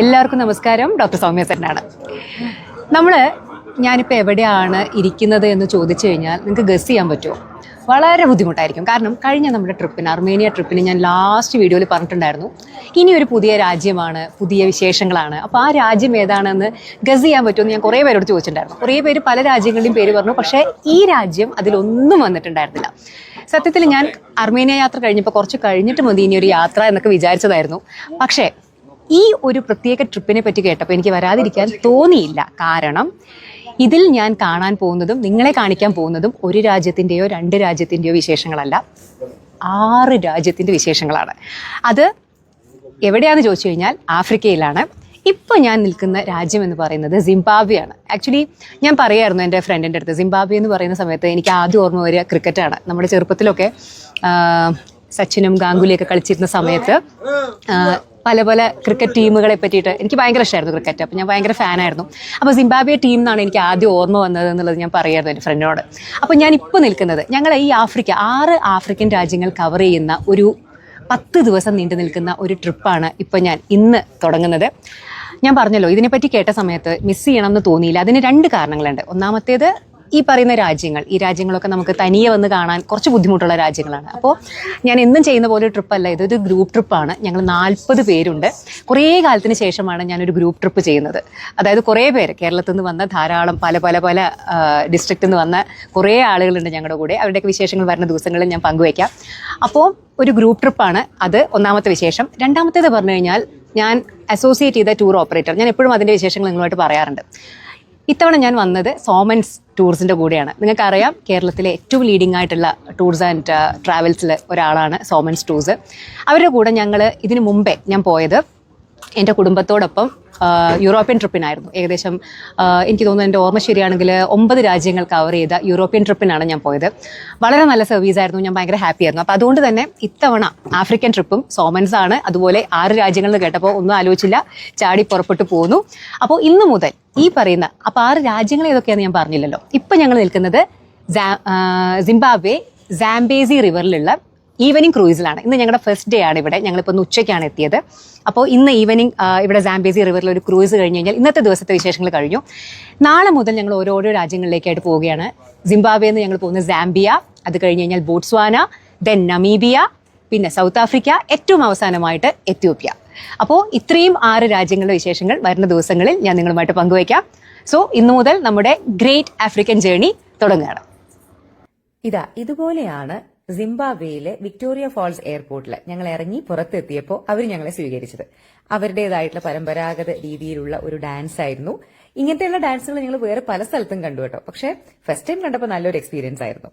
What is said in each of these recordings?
എല്ലാവർക്കും നമസ്കാരം. ഡോക്ടർ സൗമ്യ സെന്നാണ് നമ്മൾ ഞാനിപ്പോൾ എവിടെയാണ് ഇരിക്കുന്നത് എന്ന് ചോദിച്ചു കഴിഞ്ഞാൽ നിങ്ങൾക്ക് ഗസ് ചെയ്യാൻ പറ്റുമോ? വളരെ ബുദ്ധിമുട്ടായിരിക്കും. കാരണം കഴിഞ്ഞ നമ്മുടെ ട്രിപ്പിന് അർമേനിയ ട്രിപ്പിന് ഞാൻ ലാസ്റ്റ് വീഡിയോയിൽ പറഞ്ഞിട്ടുണ്ടായിരുന്നു. ഇനി ഒരു പുതിയ രാജ്യമാണ് പുതിയ വിശേഷങ്ങളാണ്. അപ്പോൾ ആ രാജ്യം ഏതാണെന്ന് ഗസ് ചെയ്യാൻ പറ്റുമെന്ന് ഞാൻ കുറേ പേരോട് ചോദിച്ചിട്ടുണ്ടായിരുന്നു. കുറേ പേര് പല രാജ്യങ്ങളുടെയും പേര് പറഞ്ഞു. പക്ഷേ ഈ രാജ്യം അതിലൊന്നും വന്നിട്ടുണ്ടായിരുന്നില്ല. സത്യത്തിൽ ഞാൻ അർമേനിയ യാത്ര കഴിഞ്ഞപ്പോൾ കുറച്ച് കഴിഞ്ഞിട്ട് മതി ഇനി ഒരു യാത്ര എന്നൊക്കെ വിചാരിച്ചതായിരുന്നു. പക്ഷേ ഈ ഒരു പ്രത്യേക ട്രിപ്പിനെ പറ്റി കേട്ടപ്പോൾ എനിക്ക് വരാതിരിക്കാൻ തോന്നിയില്ല. കാരണം ഇതിൽ ഞാൻ കാണാൻ പോകുന്നതും നിങ്ങളെ കാണിക്കാൻ പോകുന്നതും ഒരു രാജ്യത്തിന്റെയോ രണ്ട് രാജ്യത്തിന്റെയോ വിശേഷങ്ങളല്ല. ആറ് രാജ്യത്തിന്റെ വിശേഷങ്ങളാണ്. അത് എവിടെയാണെന്ന് ചോദിച്ചു കഴിഞ്ഞാൽ ആഫ്രിക്കയിലാണ്. ഇപ്പോൾ ഞാൻ നിൽക്കുന്ന രാജ്യം എന്ന് പറയുന്നത് സിംബാബ്വെയാണ്. ആക്ച്വലി ഞാൻ പറയായിരുന്നു എന്റെ ഫ്രണ്ടിന്റെ അടുത്ത് സിംബാബ്വെ എന്ന് പറയുന്ന സമയത്ത് എനിക്ക് ആദ്യം ഓർമ്മ വരിക ക്രിക്കറ്റാണ്. നമ്മുടെ ചെറുപ്പത്തിലൊക്കെ സച്ചിനും ഗാംഗുലിയൊക്കെ കളിച്ചിരുന്ന സമയത്ത് പല പല ക്രിക്കറ്റ് ടീമുകളെ പറ്റിയിട്ട് എനിക്ക് ഭയങ്കര ഇഷ്ടമായിരുന്നു ക്രിക്കറ്റ് അപ്പോൾ ഞാൻ ഭയങ്കര ഫാനായിരുന്നു അപ്പോൾ സിംബാബിയ ടീം എന്നാണ് എനിക്ക് ആദ്യം ഓർമ്മ വന്നത് എന്നുള്ളത് ഞാൻ പറയായിരുന്നു എന്റെ ഫ്രണ്ടിനോട് അപ്പോൾ ഞാൻ ഇപ്പോൾ നിൽക്കുന്നത് ഞങ്ങൾ ഈ ആഫ്രിക്ക ആറ് ആഫ്രിക്കൻ രാജ്യങ്ങൾ കവർ ചെയ്യുന്ന ഒരു പത്ത് ദിവസം നീണ്ടു നിൽക്കുന്ന ഒരു ട്രിപ്പാണ് ഇപ്പോൾ ഞാൻ ഇന്ന് തുടങ്ങുന്നത്. ഞാൻ പറഞ്ഞല്ലോ ഇതിനെപ്പറ്റി കേട്ട സമയത്ത് മിസ് ചെയ്യണം എന്ന് തോന്നിയില്ല. അതിന് രണ്ട് കാരണങ്ങളുണ്ട്. ഒന്നാമത്തേത് ഈ പറയുന്ന രാജ്യങ്ങൾ ഈ രാജ്യങ്ങളൊക്കെ നമുക്ക് തനിയെ വന്ന് കാണാൻ കുറച്ച് ബുദ്ധിമുട്ടുള്ള രാജ്യങ്ങളാണ്. അപ്പോൾ ഞാൻ എന്നും ചെയ്യുന്ന പോലെ ട്രിപ്പല്ല ഇതൊരു ഗ്രൂപ്പ് ട്രിപ്പാണ് ഞങ്ങൾ നാൽപ്പത് പേരുണ്ട്. കുറേ കാലത്തിന് ശേഷമാണ് ഞാനൊരു ഗ്രൂപ്പ് ട്രിപ്പ് ചെയ്യുന്നത്. അതായത് കുറേ പേര് കേരളത്തിൽ നിന്ന് വന്ന ധാരാളം പല പല പല ഡിസ്ട്രിക്റ്റിൽ നിന്ന് വന്ന കുറേ ആളുകളുണ്ട് ഞങ്ങളുടെ കൂടെ. അവരുടെയൊക്കെ വിശേഷങ്ങൾ വരുന്ന ദിവസങ്ങളിൽ ഞാൻ പങ്കുവയ്ക്കാം അപ്പോൾ ഒരു ഗ്രൂപ്പ് ട്രിപ്പാണ് അത് ഒന്നാമത്തെ വിശേഷം. രണ്ടാമത്തേത് പറഞ്ഞു കഴിഞ്ഞാൽ ഞാൻ അസോസിയേറ്റ് ചെയ്ത ടൂർ ഓപ്പറേറ്റർ ഞാൻ എപ്പോഴും അതിന്റെ വിശേഷങ്ങൾ നിങ്ങളുമായിട്ട് പറയാറുണ്ട്. ഇത്തവണ ഞാൻ വന്നത് സോമൻസ് ടൂർസിന്റെ കൂടെയാണ്. നിങ്ങൾക്കറിയാം കേരളത്തിലെ ഏറ്റവും ലീഡിംഗ് ആയിട്ടുള്ള ടൂർസ് ആൻഡ് ട്രാവൽസിൽ ഒരാളാണ് സോമൻസ് ടൂർസ് അവരുടെ കൂടെ ഞങ്ങൾ ഇതിനു മുമ്പേ ഞാൻ പോയത് എന്റെ കുടുംബത്തോടൊപ്പം യൂറോപ്യൻ ട്രിപ്പിനായിരുന്നു. ഏകദേശം എനിക്ക് തോന്നുന്നു എന്റെ ഓർമ്മ ശരിയാണെങ്കിൽ ഒമ്പത് രാജ്യങ്ങൾ കവർ ചെയ്ത യൂറോപ്യൻ ട്രിപ്പിനാണ് ഞാൻ പോയത്. വളരെ നല്ല സർവീസ് ആയിരുന്നു. ഞാൻ ഭയങ്കര ഹാപ്പി ആയിരുന്നു. അപ്പോൾ അതുകൊണ്ട് തന്നെ ഇത്തവണ ആഫ്രിക്കൻ ട്രിപ്പും സോമൻസ് ആണ്. അതുപോലെ ആറ് രാജ്യങ്ങൾ കേട്ടപ്പോൾ ഒന്നും ആലോചിച്ചില്ല. ചാടി പുറപ്പെട്ടു പോന്നു. അപ്പോൾ ഇന്ന് മുതൽ ഈ പറയുന്ന അപ്പോൾ ആറ് രാജ്യങ്ങൾ ഏതൊക്കെയാണെന്ന് ഞാൻ പറഞ്ഞില്ലല്ലോ. ഇപ്പം ഞങ്ങൾ നിൽക്കുന്നത് സിംബാബ്വെ സാംബേസി റിവറിലുള്ള ഈവനിങ് ക്രൂയിസിലാണ്. ഇന്ന് ഞങ്ങളുടെ ഫസ്റ്റ് ഡേ ആണ് ഇവിടെ. ഞങ്ങളിപ്പോൾ ഉച്ചയ്ക്കാണ് എത്തിയത്. അപ്പോൾ ഇന്ന് ഈവനിങ് ഇവിടെ സാംബേസി റിവറിൽ ഒരു ക്രൂയിസ് കഴിഞ്ഞ് കഴിഞ്ഞാൽ ഇന്നത്തെ ദിവസത്തെ വിശേഷങ്ങൾ കഴിഞ്ഞു. നാളെ മുതൽ ഞങ്ങൾ ഓരോരോ രാജ്യങ്ങളിലേക്കായിട്ട് പോവുകയാണ്. സിംബാബ്വെ എന്ന് ഞങ്ങൾ പോകുന്നത് സാംബിയ അത് കഴിഞ്ഞ് കഴിഞ്ഞാൽ ബോട്സ്വാന ദെൻ നമീബിയ പിന്നെ സൗത്ത് ആഫ്രിക്ക ഏറ്റവും അവസാനമായിട്ട് എത്യോപ്യ അപ്പോൾ ഇത്രയും ആറ് രാജ്യങ്ങളുടെ വിശേഷങ്ങൾ വരുന്ന ദിവസങ്ങളിൽ ഞാൻ നിങ്ങളുമായിട്ട് പങ്കുവയ്ക്കാം. സോ ഇന്നു മുതൽ നമ്മുടെ ഗ്രേറ്റ് ആഫ്രിക്കൻ ജേണി തുടങ്ങുകയാണ്. ഇതാ ഇതുപോലെയാണ് സിംബാബ്വേയിലെ വിക്ടോറിയ ഫോൾസ് എയർപോർട്ടിൽ ഞങ്ങൾ ഇറങ്ങി പുറത്തെത്തിയപ്പോൾ അവർ ഞങ്ങളെ സ്വീകരിച്ചത്. അവരുടേതായിട്ടുള്ള പരമ്പരാഗത രീതിയിലുള്ള ഒരു ഡാൻസ് ആയിരുന്നു. ഇങ്ങനത്തെയുള്ള ഡാൻസുകൾ ഞങ്ങൾ വേറെ പല സ്ഥലത്തും കണ്ടു കേട്ടോ. പക്ഷെ ഫസ്റ്റ് ടൈം കണ്ടപ്പോൾ നല്ലൊരു എക്സ്പീരിയൻസ് ആയിരുന്നു.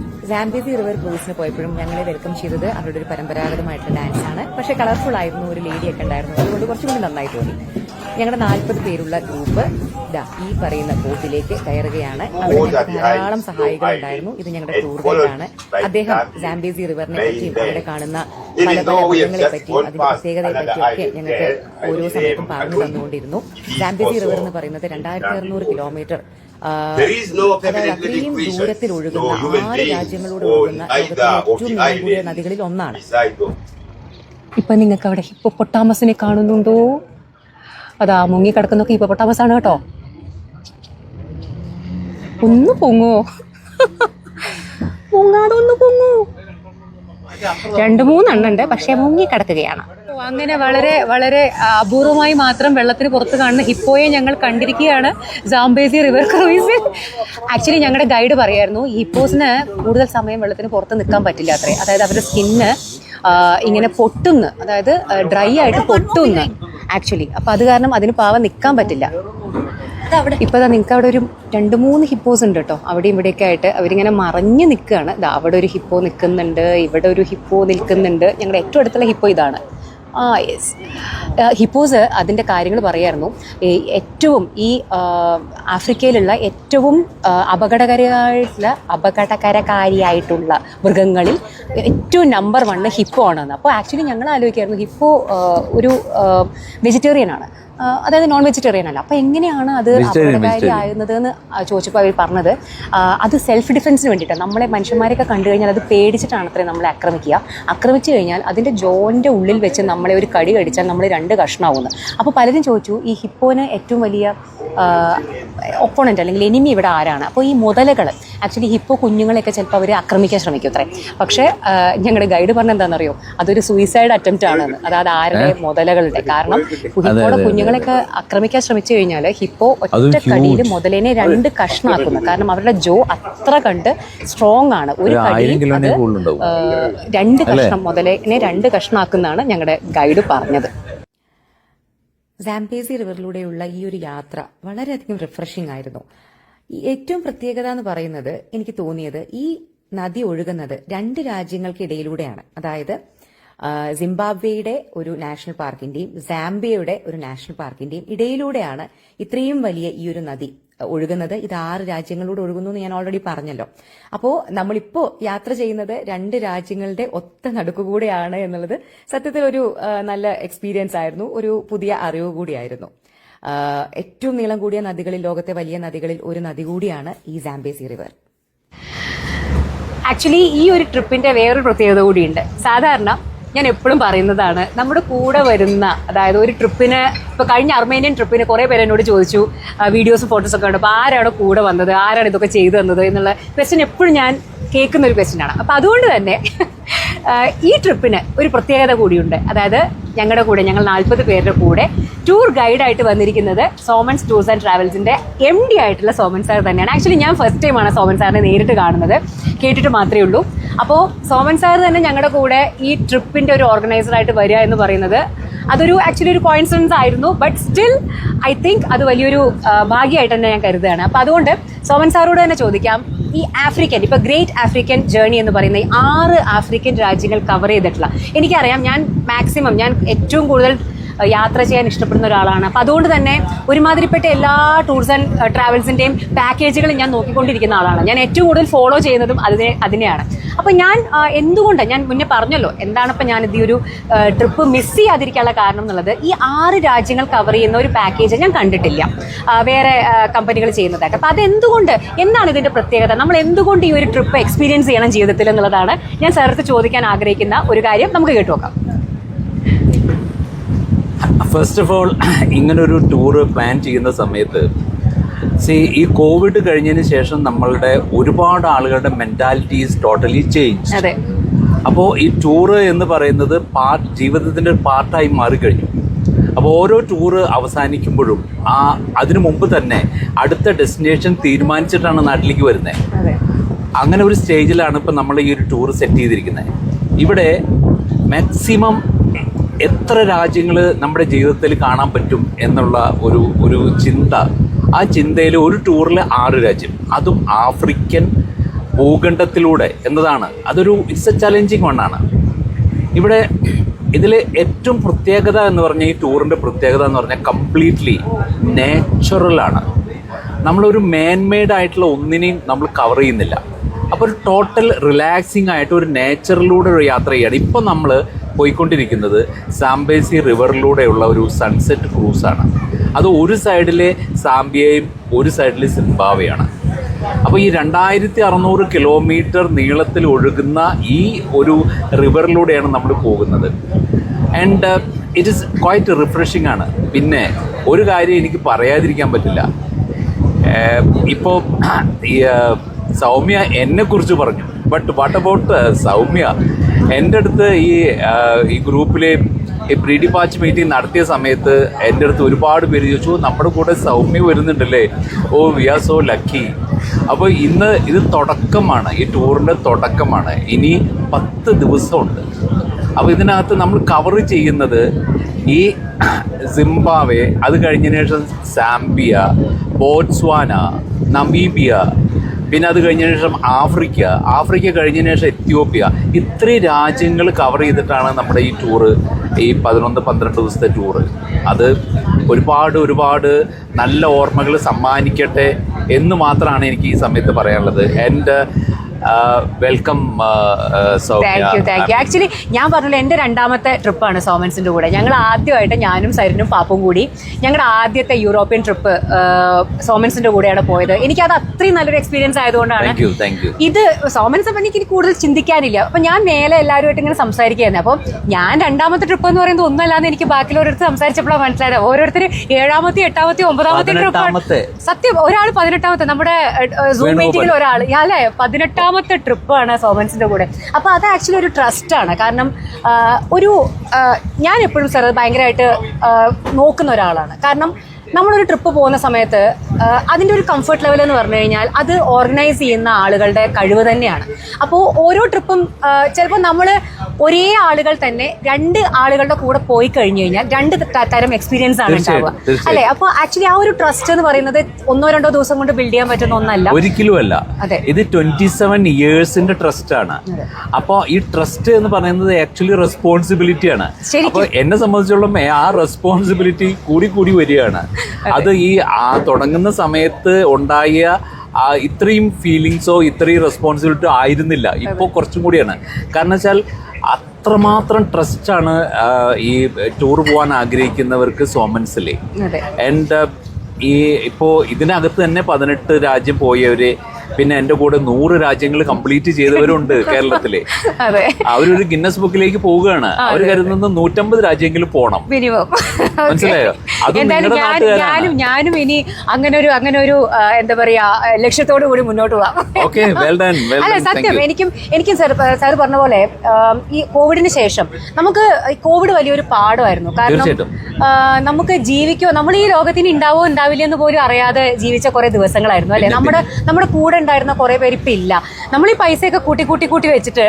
സാംബേസി റിവർ ക്രൂസിന് പോയപ്പോഴും ഞങ്ങളെ വെൽക്കം ചെയ്തത് അവരുടെ ഒരു പരമ്പരാഗതമായിട്ടുള്ള ഡാൻസ് ആണ്. പക്ഷേ കളർഫുൾ ആയിരുന്നു ഒരു ലേഡിയൊക്കെ ഉണ്ടായിരുന്നു അതുകൊണ്ട് കുറച്ചുകൂടി നന്നായി തോന്നി. ഞങ്ങളുടെ നാൽപ്പത് പേരുള്ള ഗ്രൂപ്പ് ഇതാ ഈ പറയുന്ന ബോട്ടിലേക്ക് കയറുകയാണ്. അവിടെ ഞങ്ങൾക്ക് ധാരാളം സഹായികൾ ഉണ്ടായിരുന്നു ഇത് ഞങ്ങളുടെ ടൂർ ഗൈഡാണ് അദ്ദേഹം സാംബേസി റിവറിനെ പറ്റിയും അവിടെ കാണുന്ന പല പല മൃഗങ്ങളെ പറ്റിയും അതിന്റെ പ്രത്യേകതയെ പറ്റിയൊക്കെ ഞങ്ങൾക്ക് ഓരോ സമയത്തും പറഞ്ഞു തന്നുകൊണ്ടിരുന്നു. സാംബേസി റിവർ എന്ന് പറയുന്നത് രണ്ടായിരത്തി അറുന്നൂറ് കിലോമീറ്റർ ആ, There is no അതായത് permanent അത്രയും ദൂരത്തിൽ ഒഴുകുന്ന ആറ് രാജ്യങ്ങളോട് ഒഴുകുന്ന ഏറ്റവും കൂടിയ നദികളിൽ ഒന്നാണ്. ഇപ്പൊ നിങ്ങൾക്ക് അവിടെ ഹിപ്പോപ്പൊട്ടാമസിനെ കാണുന്നുണ്ടോ? അതാ മുങ്ങി മുങ്ങിക്കിടക്കുന്നൊക്കെ ഇപ്പൊ ആണ് കേട്ടോ. ഒന്ന് പൊങ്ങോ? ഒന്ന് പൊങ്ങൂ. രണ്ട് മൂന്നെണ്ണുണ്ട് പക്ഷെ മുങ്ങിക്കിടക്കുകയാണ്. അങ്ങനെ വളരെ വളരെ അപൂർവമായി മാത്രം വെള്ളത്തിന് പുറത്ത് കാണുന്ന ഹിപ്പോയെ ഞങ്ങൾ കണ്ടിരിക്കുകയാണ് ജാംബേസി റിവർ ക്രൂയിസിൽ. ആക്ച്വലി ഞങ്ങളുടെ ഗൈഡ് പറയായിരുന്നു ഹിപ്പോസിന് കൂടുതൽ സമയം വെള്ളത്തിന് പുറത്ത് നിൽക്കാൻ പറ്റില്ല അത്രേ. അതായത് അവരുടെ സ്കിന്ന് ഇങ്ങനെ പൊട്ടുന്നു അതായത് ഡ്രൈ ആയിട്ട് പൊട്ടുന്നു. ആക്ച്വലി അപ്പോൾ അത് കാരണം അതിന് പാവം നിൽക്കാൻ പറ്റില്ല. ഇപ്പൊ നിങ്ങൾക്ക് അവിടെ ഒരു രണ്ട് മൂന്ന് ഹിപ്പോസ് ഉണ്ട് കേട്ടോ അവിടെ ഇവിടെയൊക്കെ ആയിട്ട് അവരിങ്ങനെ മറഞ്ഞു നിൽക്കുകയാണ് ദാ അവിടെ ഒരു ഹിപ്പോ നിൽക്കുന്നുണ്ട് ഇവിടെ ഒരു ഹിപ്പോ നിൽക്കുന്നുണ്ട്. ഞങ്ങളുടെ ഏറ്റവും അടുത്തുള്ള ഹിപ്പോ ഇതാണ്. ആ യെസ് ഹിപ്പോസ് അതിന്റെ കാര്യങ്ങൾ പറയായിരുന്നു. ഏറ്റവും ഈ ആഫ്രിക്കയിലുള്ള ഏറ്റവും അപകടകരമായിട്ടുള്ള അപകടകരകാരിയായിട്ടുള്ള മൃഗങ്ങളിൽ ഏറ്റവും നമ്പർ വണ് ഹിപ്പോ ആണെന്ന്. അപ്പോൾ ആക്ച്വലി ഞങ്ങൾ ആലോചിക്കായിരുന്നു ഹിപ്പോ ഒരു വെജിറ്റേറിയൻ ആണ്. അതായത് നോൺ വെജിറ്റേറിയൻ അല്ല. അപ്പൊ എങ്ങനെയാണ് അത് ആയിരുന്നത് അപകടകാരി എന്ന് ചോദിച്ചപ്പോൾ അവർ പറഞ്ഞത് അത് സെൽഫ് ഡിഫെൻസിന് വേണ്ടിയിട്ടാണ് നമ്മളെ മനുഷ്യന്മാരെയൊക്കെ കണ്ടു കഴിഞ്ഞാൽ അത് പേടിച്ചിട്ടാണ് അത്രയും നമ്മളെ ആക്രമിക്കുക. ആക്രമിച്ചു കഴിഞ്ഞാൽ അതിന്റെ ജോന്റെ ഉള്ളിൽ വെച്ച് നമ്മളെ ഒരു കടി കടിച്ചാൽ നമ്മൾ രണ്ട് കഷ്ണമാവുന്നു. അപ്പോൾ പലരും ചോദിച്ചു ഈ ഹിപ്പോന് ഏറ്റവും വലിയ ഒപ്പോണന്റ് അല്ലെങ്കിൽ എനിമി ഇവിടെ ആരാണ്? അപ്പോൾ ഈ മുതലകൾ ആക്ച്വലി ഹിപ്പോ കുഞ്ഞുങ്ങളെയൊക്കെ ചിലപ്പോൾ അവർ ആക്രമിക്കാൻ ശ്രമിക്കും അത്രേ. പക്ഷേ ഞങ്ങളുടെ ഗൈഡ് പറഞ്ഞ എന്താണെന്നറിയോ? അതൊരു സൂയിസൈഡ് അറ്റംപ്റ്റ് ആണെന്ന്. അതായത് ആരുടെ മുതലകളുടെ. കാരണം ഹിപ്പോയുടെ കുഞ്ഞുങ്ങളെയൊക്കെ ആക്രമിക്കാൻ ശ്രമിച്ചു കഴിഞ്ഞാൽ ഹിപ്പോ ഒറ്റ കടിയിൽ മുതലേനെ രണ്ട് കഷ്ണാക്കുന്നു കാരണം അവരുടെ ജോ അത്ര കണ്ട് സ്ട്രോങ് ആണ്. ഒരു കടിയിൽ അത് രണ്ട് കഷ്ണം മുതലേനെ രണ്ട് കഷ്ണാക്കുന്നതാണ് ഞങ്ങളുടെ ഗൈഡ് പറഞ്ഞത്. സാംപേസി റിവറിലൂടെയുള്ള ഈ ഒരു യാത്ര വളരെയധികം റിഫ്രഷിംഗ് ആയിരുന്നു. ഏറ്റവും പ്രത്യേകത എന്ന് പറയുന്നത് എനിക്ക് തോന്നിയത് ഈ നദി ഒഴുകുന്നത് രണ്ട് രാജ്യങ്ങൾക്കിടയിലൂടെയാണ്. അതായത് സിംബാബ്വേയുടെ ഒരു നാഷണൽ പാർക്കിന്റെയും സാംബിയയുടെ ഒരു നാഷണൽ പാർക്കിന്റെയും ഇടയിലൂടെയാണ് ഇത്രയും വലിയ ഈ ഒരു നദി ഒഴുകുന്നത്. ഇത് ആറ് രാജ്യങ്ങളിലൂടെ ഒഴുകുന്നു എന്ന് ഞാൻ ഓൾറെഡി പറഞ്ഞല്ലോ. അപ്പോൾ നമ്മളിപ്പോ യാത്ര ചെയ്യുന്നത് രണ്ട് രാജ്യങ്ങളുടെ ഒത്ത നടുക്കുകൂടെയാണ് എന്നുള്ളത് സത്യത്തിൽ ഒരു നല്ല എക്സ്പീരിയൻസ് ആയിരുന്നു. ഒരു പുതിയ അറിവ് കൂടിയായിരുന്നു. ഏറ്റവും നീളം കൂടിയ നദികളിൽ ലോകത്തെ വലിയ നദികളിൽ ഒരു നദി കൂടിയാണ് ഈ സാംബേസി റിവർ. ആക്ച്വലി ഈ ഒരു ട്രിപ്പിന്റെ വേറൊരു പ്രത്യേകത കൂടിയുണ്ട്. സാധാരണ ഞാൻ എപ്പോഴും പറയുന്നതാണ് നമ്മുടെ കൂടെ വരുന്ന അതായത് ഒരു ട്രിപ്പിന് ഇപ്പോൾ കഴിഞ്ഞ അർമേനിയൻ ട്രിപ്പിന് കുറേ പേര് എന്നോട് ചോദിച്ചു വീഡിയോസും ഫോട്ടോസും ഒക്കെ ഉണ്ട് അപ്പോൾ ആരാണ് കൂടെ വന്നത് ആരാണ് ഇതൊക്കെ ചെയ്തു തന്നത് എന്നുള്ള ക്വസ്റ്റ്യൻ എപ്പോഴും ഞാൻ കേൾക്കുന്ന ഒരു ക്വസ്റ്റ്യൻ ആണ്. അപ്പോൾ അതുകൊണ്ട് തന്നെ ഈ ട്രിപ്പിന് ഒരു പ്രത്യേകത കൂടിയുണ്ട്. അതായത് ഞങ്ങളുടെ കൂടെ ഞങ്ങൾ നാൽപ്പത് പേരുടെ കൂടെ ടൂർ ഗൈഡായിട്ട് വന്നിരിക്കുന്നത് സോമൻസ് ടൂർസ് ആൻഡ് ട്രാവൽസിന്റെ എം ഡി ആയിട്ടുള്ള സോമൻ സാർ തന്നെയാണ്. ആക്ച്വലി ഞാൻ ഫസ്റ്റ് ടൈമാണ് സോമൻ സാറിനെ നേരിട്ട് കാണുന്നത്. കേട്ടിട്ട് മാത്രമേ ഉള്ളൂ. അപ്പോൾ സോമൻ സാർ തന്നെ ഞങ്ങളുടെ കൂടെ ഈ ട്രിപ്പിന്റെ ഒരു ഓർഗനൈസറായിട്ട് വരിക എന്ന് പറയുന്നത് അതൊരു ആക്ച്വലി ഒരു കോയിൻസിഡൻസ് ആയിരുന്നു. ബട്ട് സ്റ്റിൽ ഐ തിങ്ക് അത് വലിയൊരു ഭാഗ്യമായിട്ട് തന്നെ ഞാൻ കരുതുകയാണ്. അപ്പോൾ അതുകൊണ്ട് സോമൻ സാറോട് തന്നെ ചോദിക്കാം. ഈ ആഫ്രിക്കൻ ഇപ്പൊ ഗ്രേറ്റ് ആഫ്രിക്കൻ ജേർണി എന്ന് പറയുന്ന ഈ ആറ് ആഫ്രിക്കൻ രാജ്യങ്ങൾ കവർ ചെയ്തിട്ടുള്ള എനിക്കറിയാം ഞാൻ മാക്സിമം ഞാൻ ഏറ്റവും കൂടുതൽ യാത്ര ചെയ്യാൻ ഇഷ്ടപ്പെടുന്ന ഒരാളാണ്. അപ്പം അതുകൊണ്ട് തന്നെ ഒരുമാതിരിപ്പെട്ട എല്ലാ ടൂർസ് ആൻഡ് ട്രാവൽസിന്റെയും പാക്കേജുകൾ ഞാൻ നോക്കിക്കൊണ്ടിരിക്കുന്ന ആളാണ്. ഞാൻ ഏറ്റവും കൂടുതൽ ഫോളോ ചെയ്യുന്നതും അതിനെ അതിനെയാണ്. അപ്പം ഞാൻ എന്തുകൊണ്ട് ഞാൻ മുന്നേ പറഞ്ഞല്ലോ എന്താണ് ഇപ്പം ഞാൻ ഈ ഒരു ട്രിപ്പ് മിസ് ചെയ്യാതിരിക്കാനുള്ള കാരണം എന്നുള്ളത് ഈ ആറ് രാജ്യങ്ങൾ കവർ ചെയ്യുന്ന ഒരു പാക്കേജ് ഞാൻ കണ്ടിട്ടില്ല. വേറെ കമ്പനികൾ ചെയ്യുന്നതായിട്ട് അപ്പം അതെന്തുകൊണ്ട് എന്താണ് ഇതിന്റെ പ്രത്യേകത? നമ്മൾ എന്തുകൊണ്ട് ഈ ഒരു ട്രിപ്പ് എക്സ്പീരിയൻസ് ചെയ്യണം ജീവിതത്തിൽ എന്നുള്ളതാണ് ഞാൻ സാറത്ത് ചോദിക്കാൻ ആഗ്രഹിക്കുന്ന ഒരു കാര്യം നമുക്ക് കേട്ടു നോക്കാം. ഫസ്റ്റ് ഓഫ് ഓൾ ഇങ്ങനൊരു ടൂറ് പ്ലാൻ ചെയ്യുന്ന സമയത്ത് സി ഈ കോവിഡ് കഴിഞ്ഞതിന് ശേഷം നമ്മളുടെ ഒരുപാട് ആളുകളുടെ മെന്റാലിറ്റീസ് ടോട്ടലി ചേഞ്ച് അതെ. അപ്പോൾ ഈ ടൂറ് എന്ന് പറയുന്നത് പാർട്ട് ജീവിതത്തിന്റെ ഒരു പാർട്ടായി മാറിക്കഴിഞ്ഞു. അപ്പോൾ ഓരോ ടൂറ് അവസാനിക്കുമ്പോഴും ആ അതിനു മുമ്പ് തന്നെ അടുത്ത ഡെസ്റ്റിനേഷൻ തീരുമാനിച്ചിട്ടാണ് നാട്ടിലേക്ക് വരുന്നത് അങ്ങനെ ഒരു സ്റ്റേജിലാണ് ഇപ്പം നമ്മൾ ഈ ഒരു ടൂർ സെറ്റ് ചെയ്തിരിക്കുന്നത് ഇവിടെ മാക്സിമം എത്ര രാജ്യങ്ങൾ നമ്മുടെ ജീവിതത്തിൽ കാണാൻ പറ്റും എന്നുള്ള ഒരു ഒരു ചിന്ത. ആ ചിന്തയിൽ ഒരു ടൂറിൽ ആറ് രാജ്യം. അതും ആഫ്രിക്കൻ ഭൂഖണ്ഡത്തിലൂടെ എന്നതാണ്. അതൊരു ഇറ്റ്സ് എ ചലഞ്ചിങ് വണ്ണാണ് ഇവിടെ ഇതിൽ ഏറ്റവും പ്രത്യേകത എന്ന് പറഞ്ഞാൽ ഈ ടൂറിന്റെ പ്രത്യേകത എന്ന് പറഞ്ഞാൽ കംപ്ലീറ്റ്ലി നാച്ചുറലാണ് നമ്മളൊരു മാൻമെയ്ഡ് ആയിട്ടുള്ള ഒന്നിനെയും നമ്മൾ കവർ ചെയ്യുന്നില്ല. അപ്പോൾ ഒരു ടോട്ടൽ റിലാക്സിങ് ആയിട്ട് ഒരു നേച്ചറിലൂടെ ഒരു യാത്ര ചെയ്യാണ്. ഇപ്പം നമ്മൾ പോയിക്കൊണ്ടിരിക്കുന്നത് സാംബേസി റിവറിലൂടെയുള്ള ഒരു സൺസെറ്റ് ക്രൂസാണ് അത് ഒരു സൈഡിലെ സാംബിയയും ഒരു സൈഡിലെ സിംബാവയാണ് അപ്പോൾ ഈ രണ്ടായിരത്തി അറുന്നൂറ് കിലോമീറ്റർ നീളത്തിൽ ഒഴുകുന്ന ഈ ഒരു റിവറിലൂടെയാണ് നമ്മൾ പോകുന്നത്. And it is quite refreshing ആണ്. പിന്നെ ഒരു കാര്യം എനിക്ക് പറയാതിരിക്കാൻ പറ്റില്ല. ഇപ്പോൾ ഈ സൗമ്യ എന്നെക്കുറിച്ച് പറഞ്ഞു. But what about Soumya? എന്റെ അടുത്ത് ഈ ഈ ഗ്രൂപ്പിലെ ഈ പ്രീ പാച്ച് മീറ്റിംഗ് നടത്തിയ സമയത്ത് എന്റെ അടുത്ത് ഒരുപാട് പേര് ചോദിച്ചു നമ്മുടെ കൂടെ സൗമ്യ വരുന്നുണ്ടല്ലേ? Oh we are so lucky അപ്പോൾ ഇന്ന് ഇത് തുടക്കമാണ് ഈ ടൂറിന്റെ തുടക്കമാണ്. ഇനി പത്ത് ദിവസമുണ്ട്. അപ്പോൾ ഇതിനകത്ത് നമ്മൾ കവർ ചെയ്യുന്നത് ഈ സിംബാവെ അത് കഴിഞ്ഞതിന് ശേഷം സാംബിയ ബോട്സ്വാന നമീബിയ പിന്നെ അത് കഴിഞ്ഞതിന് ശേഷം ആഫ്രിക്ക. ആഫ്രിക്ക കഴിഞ്ഞതിന് ശേഷം എത്യോപ്യ. ഇത്രയും രാജ്യങ്ങൾ കവർ ചെയ്തിട്ടാണ് നമ്മുടെ ഈ ടൂറ് ഈ പതിനൊന്ന് പന്ത്രണ്ട് ദിവസത്തെ ടൂറ് അത് ഒരുപാട് ഒരുപാട് നല്ല ഓർമ്മകൾ സമ്മാനിക്കട്ടെ എന്ന് മാത്രമാണ് എനിക്ക് ഈ സമയത്ത് പറയാനുള്ളത്. And welcome thank you thank you actually ഞാൻ പറഞ്ഞു എന്റെ രണ്ടാമത്തെ ട്രിപ്പാണ് സോമൻസിന്റെ കൂടെ. ഞങ്ങൾ ആദ്യമായിട്ട് ഞാനും സരിനും പാപ്പും കൂടി ഞങ്ങളുടെ ആദ്യത്തെ യൂറോപ്യൻ ട്രിപ്പ് സോമൻസിന്റെ കൂടെയാണ് പോയത്. എനിക്കത് അത്രയും നല്ലൊരു എക്സ്പീരിയൻസ് ആയതുകൊണ്ടാണ് ഇത് സോമൻസ് അപ്പം എനിക്ക് കൂടുതൽ ചിന്തിക്കാനില്ല. അപ്പം ഞാൻ മേലെ എല്ലാവരുമായിട്ട് ഇങ്ങനെ സംസാരിക്കുകയായിരുന്നു. അപ്പം ഞാൻ രണ്ടാമത്തെ ട്രിപ്പ് എന്ന് പറയുന്നത് ഒന്നല്ലാന്ന് എനിക്ക് ബാക്കിയുള്ളവരടുത്ത് സംസാരിച്ചപ്പോഴാണ് മനസ്സിലായത്. ഓരോരുത്തർ ഏഴാമത്തെ എട്ടാമത്തെ ഒമ്പതാമത്തെ ട്രിപ്പാണ് സത്യം ഒരാൾ പതിനെട്ടാമത്തെ. നമ്മുടെ സൂം മീറ്റിംഗിൽ ഒരാൾ അല്ലേ? പതിനെട്ടാമത്തെ ട്രിപ്പാണ് സോമൻസിന്റെ കൂടെ. അപ്പോൾ അത് ആക്ച്വലി ഒരു ട്രസ്റ്റാണ് കാരണം ഒരു ഞാൻ എപ്പോഴും സാർ ഭയങ്കരമായിട്ട് നോക്കുന്ന ഒരാളാണ്. കാരണം നമ്മളൊരു ട്രിപ്പ് പോകുന്ന സമയത്ത് അതിന്റെ ഒരു കംഫർട്ട് ലെവൽ എന്ന് പറഞ്ഞു കഴിഞ്ഞാൽ അത് ഓർഗനൈസ് ചെയ്യുന്ന ആളുകളുടെ കഴിവ് തന്നെയാണ്. അപ്പോൾ ഓരോ ട്രിപ്പും ചിലപ്പോൾ നമ്മൾ ഒരേ ആളുകൾ തന്നെ രണ്ട് ആളുകളുടെ കൂടെ പോയി കഴിഞ്ഞു കഴിഞ്ഞാൽ രണ്ട് തരം എക്സ്പീരിയൻസ് ആണ് ഉണ്ടാവുക. അല്ലെ? അപ്പൊ അപ്പോൾ ആക്ച്വലി ആ ഒരു ട്രസ്റ്റ് എന്ന് പറയുന്നത് ഒന്നോ രണ്ടോ ദിവസം കൊണ്ട് ബിൽഡ് ചെയ്യാൻ പറ്റുന്ന ഒന്നല്ല. ഒരിക്കലും അല്ല. ഇത് ട്വന്റി സെവൻ ഇയേഴ്സിന്റെ ട്രസ്റ്റ് ആണ്. അപ്പൊ ഈ ട്രസ്റ്റ് എന്ന് പറയുന്നത് ആക്ച്വലി റെസ്പോൺസിബിലിറ്റി ആണ്. അപ്പോൾ എന്നെ സംബന്ധിച്ചോളം ആ റെസ്പോൺസിബിലിറ്റി കൂടി കൂടി വരികയാണ്. അത്. ഈ ആ തുടങ്ങുന്ന സമയത്ത് ഉണ്ടായ ഇത്രയും ഫീലിങ്സോ ഇത്രയും റെസ്പോൺസിബിലിറ്റി ആയിരുന്നില്ല. ഇപ്പോൾ കുറച്ചും കൂടിയാണ്. കാരണം വെച്ചാൽ അത്രമാത്രം ട്രസ്റ്റാണ് ഈ ടൂർ പോകാൻ ആഗ്രഹിക്കുന്നവർക്ക് സോമൻസിലെ. ആൻഡ് ഈ ഇപ്പോൾ ഇതിനകത്ത് തന്നെ പതിനെട്ട് രാജ്യം പോയവര് പിന്നെ എന്റെ കൂടെ നൂറ് രാജ്യങ്ങൾ കംപ്ലീറ്റ് ചെയ്തവരുണ്ട് കേരളത്തിലെ. അവരൊരു ഗിന്നസ് ബുക്കിലേക്ക് പോവുകയാണ്. അവർ കരുതുന്ന നൂറ്റമ്പത് രാജ്യങ്ങളിൽ പോണം. മനസ്സിലായോ? ഞാനും ഞാനും ഇനി അങ്ങനെ ഒരു അങ്ങനെ ഒരു എന്താ പറയാ ലക്ഷ്യത്തോടു കൂടി മുന്നോട്ട് പോവാം. അല്ല സത്യം. എനിക്കും എനിക്കും സാർ സാർ പറഞ്ഞ പോലെ ഈ കോവിഡിന് ശേഷം നമുക്ക് കോവിഡ് വലിയൊരു പാഠമായിരുന്നു. കാരണം നമുക്ക് ജീവിക്കോ നമ്മൾ ഈ ലോകത്തിന് ഉണ്ടാവോ ഉണ്ടാവില്ല എന്ന് പോലും അറിയാതെ ജീവിച്ച കുറെ ദിവസങ്ങളായിരുന്നു അല്ലെ? നമ്മുടെ നമ്മുടെ കൂടെ ഉണ്ടായിരുന്ന കുറെ പേര് ഇപ്പൊ ഇല്ല. നമ്മൾ ഈ പൈസയൊക്കെ കൂട്ടി കൂട്ടി കൂട്ടി വെച്ചിട്ട്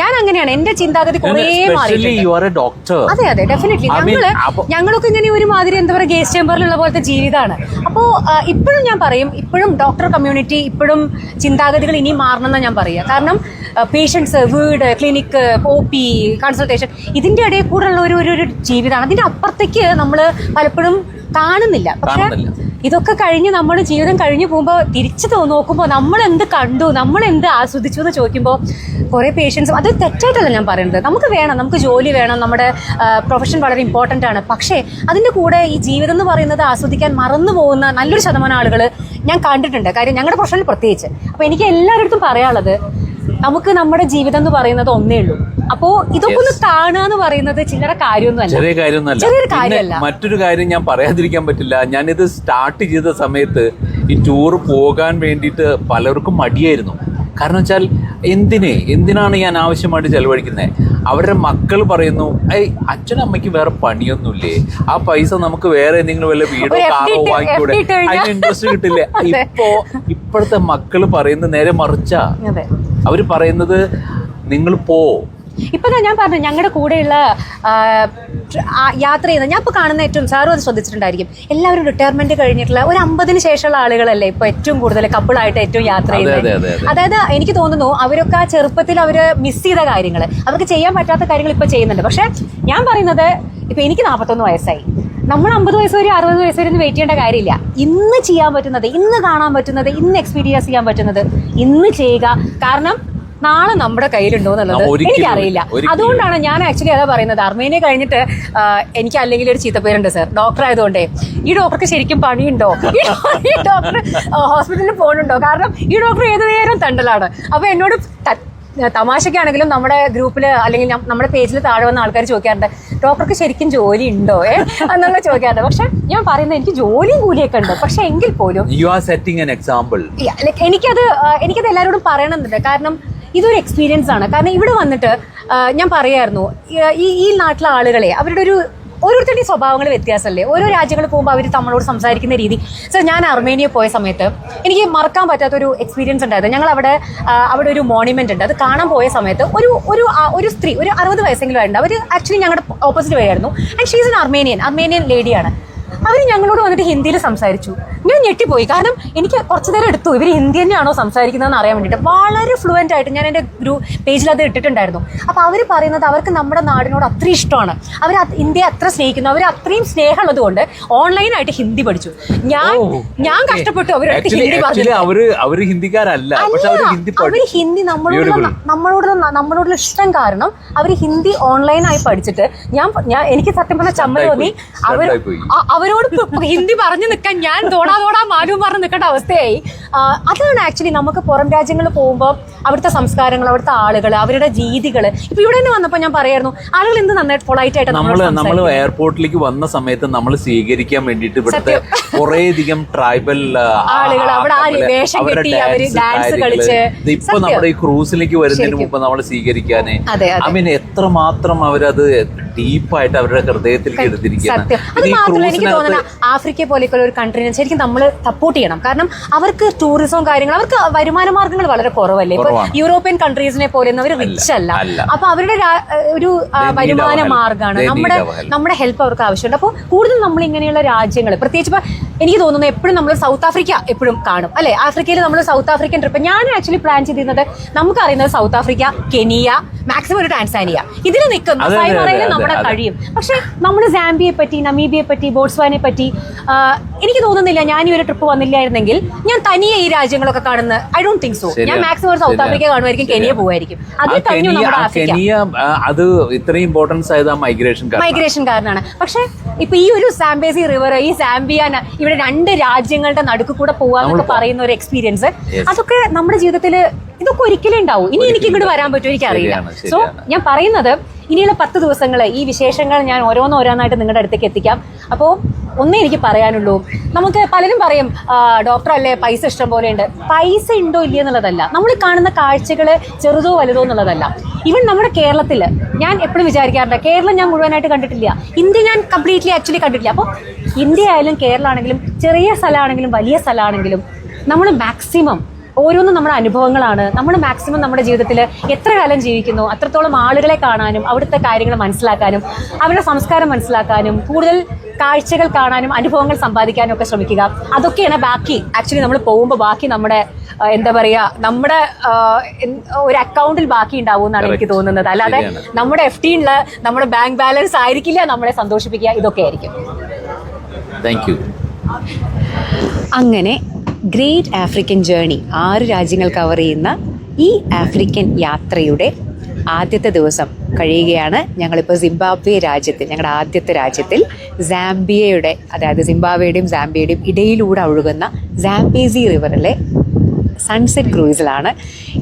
ഞാൻ അങ്ങനെയാണ്. എന്റെ ചിന്താഗതി കുറേ മാറി അതെ അതെ ഡെഫിനറ്റ്ലി ഞങ്ങൾ ഞങ്ങളൊക്കെ ഇങ്ങനെ ഒരു മാതിരി എന്താ പറയുക ഗേസ്റ്റ് ചേമ്പറിലുള്ള പോലത്തെ ജീവിതമാണ് അപ്പോൾ ഇപ്പോഴും ഞാൻ പറയും ഇപ്പോഴും ഡോക്ടർ കമ്മ്യൂണിറ്റി ഇപ്പോഴും ചിന്താഗതികൾ ഇനിയും മാറണമെന്നാണ് ഞാൻ പറയുക കാരണം പേഷ്യൻസ് വീട് ക്ലിനിക്ക് ഒ പി കൺസൾട്ടേഷൻ ഇതിന്റെ ഇടയിൽ കൂടെ ഉള്ള ഒരു ഒരു- ജീവിതമാണ് അതിന്റെ അപ്പുറത്തേക്ക് നമ്മൾ പലപ്പോഴും കാണുന്നില്ല. പക്ഷെ. ഇതൊക്കെ കഴിഞ്ഞ് നമ്മുടെ ജീവിതം കഴിഞ്ഞു പോകുമ്പോൾ തിരിച്ചു നോക്കുമ്പോൾ നമ്മൾ എന്ത് കണ്ടു നമ്മൾ എന്ത് ആസ്വദിച്ചു എന്ന് ചോദിക്കുമ്പോൾ കുറേ പേഷ്യൻസും അത് തെറ്റായിട്ടല്ല ഞാൻ പറയുന്നത്. നമുക്ക് വേണം നമുക്ക് ജോലി വേണം നമ്മുടെ പ്രൊഫഷൻ വളരെ ഇമ്പോർട്ടന്റ് ആണ്. പക്ഷേ അതിന്റെ കൂടെ ഈ ജീവിതം എന്ന് പറയുന്നത് ആസ്വദിക്കാൻ മറന്നു പോകുന്ന നല്ലൊരു ശതമാനം ആളുകൾ ഞാൻ കണ്ടിട്ടുണ്ട്. കാര്യം ഞങ്ങളുടെ പ്രൊഫഷനിൽ പ്രത്യേകിച്ച്. അപ്പോൾ എനിക്ക് എല്ലാവരുടെ അടുത്തും പറയാനുള്ളത് നമുക്ക് നമ്മുടെ ജീവിതം എന്ന് പറയുന്നത് ഒന്നേ ഉള്ളൂ. അപ്പോൾ ഇതൊക്കെ ഒന്ന് കാണുക എന്ന് പറയുന്നത് ചില്ലറ കാര്യമൊന്നുമല്ല ചെറിയ കാര്യമൊന്നുമല്ല. ചെറിയൊരു കാര്യമല്ല. മറ്റൊരു കാര്യം ഞാൻ പറയാതിരിക്കാൻ പറ്റില്ല. ഞാനിത് സ്റ്റാർട്ട് ചെയ്ത സമയത്ത് ഈ ടൂർ പോകാൻ വേണ്ടിയിട്ട് പലർക്കും മടിയായിരുന്നു. കാരണം വെച്ചാൽ എന്തിനെ? എന്തിനാണ് ഞാൻ ആവശ്യമായിട്ട് ചെലവഴിക്കുന്നത് അവരുടെ മക്കൾ പറയുന്നു ഏയ് അച്ഛനും അമ്മയ്ക്ക് വേറെ പണിയൊന്നുമില്ലേ? ആ പൈസ നമുക്ക് വേറെ എന്തെങ്കിലും വല്ല വീടോ കാറോ വാങ്ങിക്കൂടെ? അതിന് ഇൻട്രസ്റ്റ് കിട്ടില്ലേ? ഇപ്പോ ഇപ്പോഴത്തെ മക്കൾ പറയുന്നത് നേരെ മറിച്ചാ. അവർ പറയുന്നത് നിങ്ങൾ പോ ഇപ്പൊ ഞാൻ പറഞ്ഞു ഞങ്ങളുടെ കൂടെയുള്ള യാത്ര ചെയ്യുന്ന ഞാൻ ഇപ്പോൾ കാണുന്ന ഏറ്റവും സാറും അത് ശ്രദ്ധിച്ചിട്ടുണ്ടായിരിക്കും. എല്ലാവരും റിട്ടയർമെന്റ് കഴിഞ്ഞിട്ടുള്ള ഒരു അമ്പതിന് ശേഷമുള്ള ആളുകളല്ലേ ഇപ്പോൾ ഏറ്റവും കൂടുതൽ കപ്പിളായിട്ട് ഏറ്റവും യാത്ര ചെയ്യുന്നത്. അതെ, അതെ. അതായത് എനിക്ക് തോന്നുന്നു അവരൊക്കെ ആ ചെറുപ്പത്തിൽ അവർ മിസ് ചെയ്ത കാര്യങ്ങൾ അവർക്ക് ചെയ്യാൻ പറ്റാത്ത കാര്യങ്ങൾ ഇപ്പോൾ ചെയ്യുന്നുണ്ട്. പക്ഷേ ഞാൻ പറയുന്നത് ഇപ്പം എനിക്ക് നാൽപ്പത്തൊന്ന് വയസ്സായി. നമ്മൾ അമ്പത് വയസ്സ് വരെ അറുപത് വയസ്സ് വരെ ഒന്നും വെയിറ്റ് ചെയ്യേണ്ട കാര്യമില്ല. ഇന്ന് ചെയ്യാൻ പറ്റുന്നത് ഇന്ന് കാണാൻ പറ്റുന്നത് ഇന്ന് എക്സ്പീരിയൻസ് ചെയ്യാൻ പറ്റുന്നത് ഇന്ന് ചെയ്യുക. കാരണം നാളെ നമ്മുടെ കയ്യിലുണ്ടോ എന്നുള്ളത് എനിക്കറിയില്ല. അതുകൊണ്ടാണ് ഞാൻ ആക്ച്വലി അതാ പറയുന്നത്. അർമേനിയ കഴിഞ്ഞിട്ട് എനിക്ക് അല്ലെങ്കിൽ ഒരു ചീത്തപ്പേരുണ്ട് സർ ഡോക്ടർ ആയതുകൊണ്ടേ. ഈ ഡോക്ടർക്ക് ശരിക്കും പണിയുണ്ടോ? ഈ ഡോക്ടർ ഹോസ്പിറ്റലിൽ പോകുന്നുണ്ടോ കാരണം ഈ ഡോക്ടർ ഏത് നേരം തണ്ടലാണ്? അപ്പൊ എന്നോട് തമാശക്കാണെങ്കിലും നമ്മുടെ ഗ്രൂപ്പിൽ അല്ലെങ്കിൽ നമ്മുടെ പേജിൽ താഴെ വന്ന ആൾക്കാർ ചോദിക്കാറുണ്ട് ഡോക്ടർക്ക് ശരിക്കും ജോലി ഉണ്ടോ? ഏ എന്നുള്ള ചോദിക്കാറുണ്ട്. പക്ഷെ ഞാൻ പറയുന്നത് എനിക്ക് ജോലിയും കൂലിയൊക്കെ ഉണ്ട്. പക്ഷെ എങ്കിൽ പോലും you are setting an example എനിക്കത് എനിക്കത് എല്ലാവരോടും പറയണമെന്നുണ്ട് കാരണം ഇതൊരു എക്സ്പീരിയൻസ് ആണ്. കാരണം ഇവിടെ വന്നിട്ട് ഞാൻ പറയായിരുന്നു ഈ- ഈ നാട്ടിലെ ആളുകളെ അവരുടെ ഒരു ഓരോരുത്തരുടെയും സ്വഭാവങ്ങൾ വ്യത്യാസമല്ലേ? ഓരോ രാജ്യങ്ങൾ പോകുമ്പോൾ അവർ നമ്മളോട് സംസാരിക്കുന്ന രീതി. സർ ഞാൻ അർമേനിയ പോയ സമയത്ത് എനിക്ക് മറക്കാൻ പറ്റാത്തൊരു എക്സ്പീരിയൻസ് ഉണ്ടായത് ഞങ്ങൾ അവിടെ അവിടെ ഒരു മോണിമെന്റ് ഉണ്ട്. അത് കാണാൻ പോയ സമയത്ത് ഒരു ഒരു ഒരു സ്ത്രീ ഒരു അറുപത് വയസ്സെങ്കിലും ആയിട്ടുണ്ട് അവർ ആക്ച്വലി ഞങ്ങളുടെ ഓപ്പോസിറ്റ് വഴിയായിരുന്നു. And she's an Armenian Armenian ലേഡിയാണ് അവർ ഞങ്ങളോട് വന്നിട്ട് ഹിന്ദിയിൽ സംസാരിച്ചു. ഞാൻ ഞെട്ടിപ്പോയി. കാരണം എനിക്ക് കുറച്ചു നേരം എടുത്തു. ഇവർ ഹിന്ദി തന്നെയാണോ സംസാരിക്കുന്നതെന്ന് അറിയാൻ വേണ്ടിയിട്ട്. വളരെ ഫ്ലുവന്റ് ആയിട്ട് ഞാൻ എന്റെ ഗ്രൂ പേജിൽ അത് ഇട്ടിട്ടുണ്ടായിരുന്നു. അപ്പോൾ അവർ പറയുന്നത് അവർക്ക് നമ്മുടെ നാടിനോട് അത്രയും ഇഷ്ടമാണ്. അവർ ഇന്ത്യയെ അത്ര സ്നേഹിക്കുന്നു. അവർ അത്രയും സ്നേഹമുള്ളത് കൊണ്ട് ഓൺലൈനായിട്ട് ഹിന്ദി പഠിച്ചു. ഞാൻ ഞാൻ കഷ്ടപ്പെട്ടു ഹിന്ദി പറഞ്ഞു അവർ ഹിന്ദിക്കാരല്ല. അവർ ഹിന്ദി നമ്മളോടുള്ള. നമ്മളോടുള്ള നമ്മളോടുള്ള ഇഷ്ടം കാരണം അവർ ഹിന്ദി ഓൺലൈനായി പഠിച്ചിട്ട് ഞാൻ ഞാൻ എനിക്ക് സത്യം പറഞ്ഞ ചമ്മൽ തോന്നി. അവർ അവരോട് ഹിന്ദി പറഞ്ഞു നിൽക്കാൻ ഞാൻ തോടാ തോടാ മാലു പറഞ്ഞു നിൽക്കേണ്ട അവസ്ഥയായി അതാണ് ആക്ച്വലി നമുക്ക് പുറം രാജ്യങ്ങളിൽ പോകുമ്പോൾ അവിടുത്തെ സംസ്കാരങ്ങൾ അവിടുത്തെ ആളുകൾ അവരുടെ രീതികൾ ഇപ്പൊ ഇവിടെ തന്നെ വന്നപ്പോൾ ഞാൻ പറയായിരുന്നു ആളുകൾ എന്ത് നന്നായിട്ട് പൊളൈറ്റ് ആയിട്ട് നമ്മൾ നമ്മൾ എയർപോർട്ടിലേക്ക് വന്ന സമയത്ത് നമ്മൾ സ്വീകരിക്കാൻ വേണ്ടിയിട്ട് ഇവിടുത്തെ കുറേയധികം ട്രൈബൽ ആളുകൾ അവിടെ ആ വേഷം കെട്ടി അവർ ഡാൻസ് കളിച്ച്. ഇപ്പൊ. നമ്മുടെ ഈ ക്രൂസിലേക്ക് വരുന്നതിന്. മുമ്പ് നമ്മൾ സ്വീകരിക്കാനേ. ഐ മീൻ എത്രമാത്രം അവരത് ഡീപ്പായിട്ട് അവരുടെ ഹൃദയത്തിൽ എടുത്തിരിക്കുകയാണ് സത്യം. അത് മാത്രമല്ല എനിക്ക് ആഫ്രിക്ക പോലെയൊക്കെ ഒരു കൺട്രീനെ ശരിക്കും നമ്മൾ സപ്പോർട്ട് ചെയ്യണം. കാരണം അവർക്ക് ടൂറിസവും കാര്യങ്ങൾ അവർക്ക് വരുമാന മാർഗങ്ങൾ വളരെ കുറവല്ലേ? ഇപ്പൊ യൂറോപ്യൻ കൺട്രീസിനെ പോലെ അവർ റിച്ച് അല്ല. അപ്പൊ അവരുടെ ഒരു വരുമാന മാർഗമാണ് നമ്മുടെ നമ്മുടെ ഹെൽപ്പ് അവർക്ക് ആവശ്യമുണ്ട്. അപ്പോൾ കൂടുതൽ നമ്മൾ ഇങ്ങനെയുള്ള രാജ്യങ്ങൾ പ്രത്യേകിച്ച് ഇപ്പൊ എനിക്ക് തോന്നുന്നു എപ്പോഴും നമ്മൾ സൗത്ത് ആഫ്രിക്ക എപ്പോഴും കാണും. അല്ലെ? ആഫ്രിക്കയിൽ നമ്മൾ സൗത്ത് ആഫ്രിക്കൻ ട്രിപ്പ് ഞാൻ ആക്ച്വലി പ്ലാൻ ചെയ്തിരുന്നത് നമുക്കറിയുന്നത് സൗത്ത് ആഫ്രിക്ക കെനിയ മാക്സിമം ഒരു ടാൻസാനിയ ഇതിൽ നിൽക്കുന്നു നമ്മുടെ കഴിയും. പക്ഷെ നമ്മൾ സാംബിയെ പറ്റി നമീബിയെ പറ്റി ബോട്സ്വാനെ പറ്റി എനിക്ക് തോന്നുന്നില്ല ഞാൻ ഈ ഒരു ട്രിപ്പ് വന്നില്ലായിരുന്നെങ്കിൽ ഞാൻ തനിയെ ഈ രാജ്യങ്ങളൊക്കെ കാണുന്ന ഐ ഡോണ്ട് തിങ്ക് സോ ഞാൻ. Maximum South. ആഫ്രിക്ക കാണുമായിരിക്കും കെനിയ പോവായിരിക്കും അത് കഴിഞ്ഞു നമ്മുടെ കെനിയ അത് ഇത്രയും ഇമ്പോർട്ടൻസ് ആയത് മൈഗ്രേഷൻ മൈഗ്രേഷൻ കാരണമാണ്. പക്ഷെ ഇപ്പൊ ഈ ഒരു സാംബേസി റിവർ ഈ സാംബിയ ഇവിടെ രണ്ട് രാജ്യങ്ങളുടെ നടുക്ക് കൂടെ പോവാന്നൊക്കെ പറയുന്ന ഒരു എക്സ്പീരിയൻസ് അതൊക്കെ നമ്മുടെ ജീവിതത്തിൽ ഇതൊക്കെ ഒരിക്കലും ഉണ്ടാവും. ഇനി എനിക്ക് ഇങ്ങോട്ട് വരാൻ പറ്റുമോ എനിക്ക് അറിയില്ല സോ ഞാൻ പറയുന്നത് ഇനിയുള്ള പത്ത് ദിവസങ്ങൾ ഈ വിശേഷങ്ങൾ ഞാൻ ഓരോന്നോരോന്നായിട്ട് നിങ്ങളുടെ അടുത്തേക്ക് എത്തിക്കാം. അപ്പോൾ ഒന്നേ എനിക്ക് പറയാനുള്ളൂ. നമുക്ക് പലരും പറയും ഡോക്ടർ അല്ലേ പൈസ ഇഷ്ടം പോലെ ഉണ്ട്. പൈസ ഉണ്ടോ ഇല്ലയോ എന്നുള്ളതല്ല. നമ്മൾ കാണുന്ന കാഴ്ചകൾ ചെറുതോ വലുതോ എന്നുള്ളതല്ല. ഈവൻ നമ്മുടെ കേരളത്തിൽ ഞാൻ എപ്പോഴും വിചാരിക്കാറുണ്ട് കേരളം ഞാൻ മുഴുവനായിട്ട് കണ്ടിട്ടില്ല. ഇന്ത്യ ഞാൻ കംപ്ലീറ്റ്ലി ആക്ച്വലി കണ്ടിട്ടില്ല. അപ്പോൾ ഇന്ത്യ ആയാലും കേരളമാണെങ്കിലും ചെറിയ സ്ഥലമാണെങ്കിലും വലിയ സ്ഥലമാണെങ്കിലും നമ്മൾ മാക്സിമം ഓരോന്നും നമ്മുടെ അനുഭവങ്ങളാണ്. നമ്മൾ മാക്സിമം നമ്മുടെ ജീവിതത്തിൽ എത്ര കാലം ജീവിക്കുന്നു അത്രത്തോളം ആളുകളെ കാണാനും അവിടുത്തെ കാര്യങ്ങൾ മനസ്സിലാക്കാനും അവരുടെ സംസ്കാരം മനസ്സിലാക്കാനും കൂടുതൽ കാഴ്ചകൾ കാണാനും അനുഭവങ്ങൾ സമ്പാദിക്കാനും ഒക്കെ ശ്രമിക്കുക. അതൊക്കെയാണ് ബാക്കി. ആക്ച്വലി നമ്മൾ പോകുമ്പോൾ ബാക്കി നമ്മുടെ എന്താ പറയുക നമ്മുടെ ഒരു അക്കൗണ്ടിൽ ബാക്കി ഉണ്ടാവും എന്നാണ് എനിക്ക് തോന്നുന്നത്. അല്ലാതെ നമ്മുടെ എഫ് ടി ഉള്ള നമ്മുടെ ബാങ്ക് ബാലൻസ് ആയിരിക്കില്ല നമ്മളെ സന്തോഷിപ്പിക്കുക. ഇതൊക്കെ ആയിരിക്കും. താങ്ക് യു അങ്ങനെ ഗ്രേറ്റ് ആഫ്രിക്കൻ ജേണി ആറ് രാജ്യങ്ങൾ കവർ ചെയ്യുന്ന ഈ ആഫ്രിക്കൻ യാത്രയുടെ ആദ്യത്തെ ദിവസം കഴിയുകയാണ് ഞങ്ങളിപ്പോൾ സിംബാബ്വെ രാജ്യത്തിൽ ഞങ്ങളുടെ ആദ്യത്തെ രാജ്യത്തിൽ സാംബിയയുടെ അതായത് സിംബാബ്വേയുടെയും സാംബിയയുടെയും ഇടയിലൂടെ ഒഴുകുന്ന സാംബേസി റിവറിലെ സൺസെറ്റ് ക്രൂയിസിലാണ്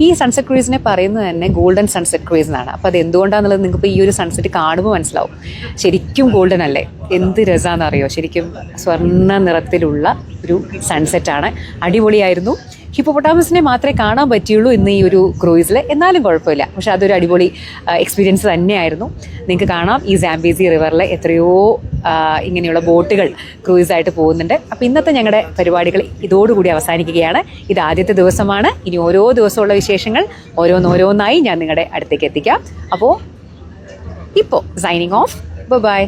ഈ സൺസെറ്റ് ക്രൂയിസിനെ പറയുന്നത് തന്നെ ഗോൾഡൻ സൺസെറ്റ് ക്രൂയിസ് എന്നാണ്. അപ്പോൾ അത് എന്തുകൊണ്ടാണെന്നുള്ളത് നിങ്ങൾക്ക് ഇപ്പോൾ ഈ ഒരു സൺസെറ്റ് കാണുമ്പോൾ മനസ്സിലാവും. ശരിക്കും ഗോൾഡൻ അല്ലേ? എന്ത് രസമാണെന്നറിയോ ശരിക്കും സ്വർണ നിറത്തിലുള്ള ഒരു സൺസെറ്റാണ് അടിപൊളിയായിരുന്നു. ഹിപ്പോപ്പൊട്ടാമസിനെ മാത്രമേ കാണാൻ പറ്റിയുള്ളൂ ഇന്ന് ഈ ഒരു ക്രൂയിസിൽ എന്നാലും കുഴപ്പമില്ല. പക്ഷെ അതൊരു അടിപൊളി എക്സ്പീരിയൻസ് തന്നെയായിരുന്നു. നിങ്ങൾക്ക് കാണാം ഈ സാംബേസി റിവറിൽ എത്രയോ ഇങ്ങനെയുള്ള ബോട്ടുകൾ ക്രൂയിസായിട്ട് പോകുന്നുണ്ട്. അപ്പോൾ ഇന്നത്തെ ഞങ്ങളുടെ പരിപാടികൾ ഇതോടുകൂടി അവസാനിക്കുകയാണ്. ഇത് ആദ്യത്തെ ദിവസമാണ്. ഇനി ഓരോ ദിവസമുള്ള വിശേഷങ്ങൾ ഓരോന്നോരോന്നായി ഞാൻ നിങ്ങളുടെ അടുത്തേക്ക് എത്തിക്കാം. അപ്പോൾ ഇപ്പോൾ സൈനിങ് ഓഫ് ബൈ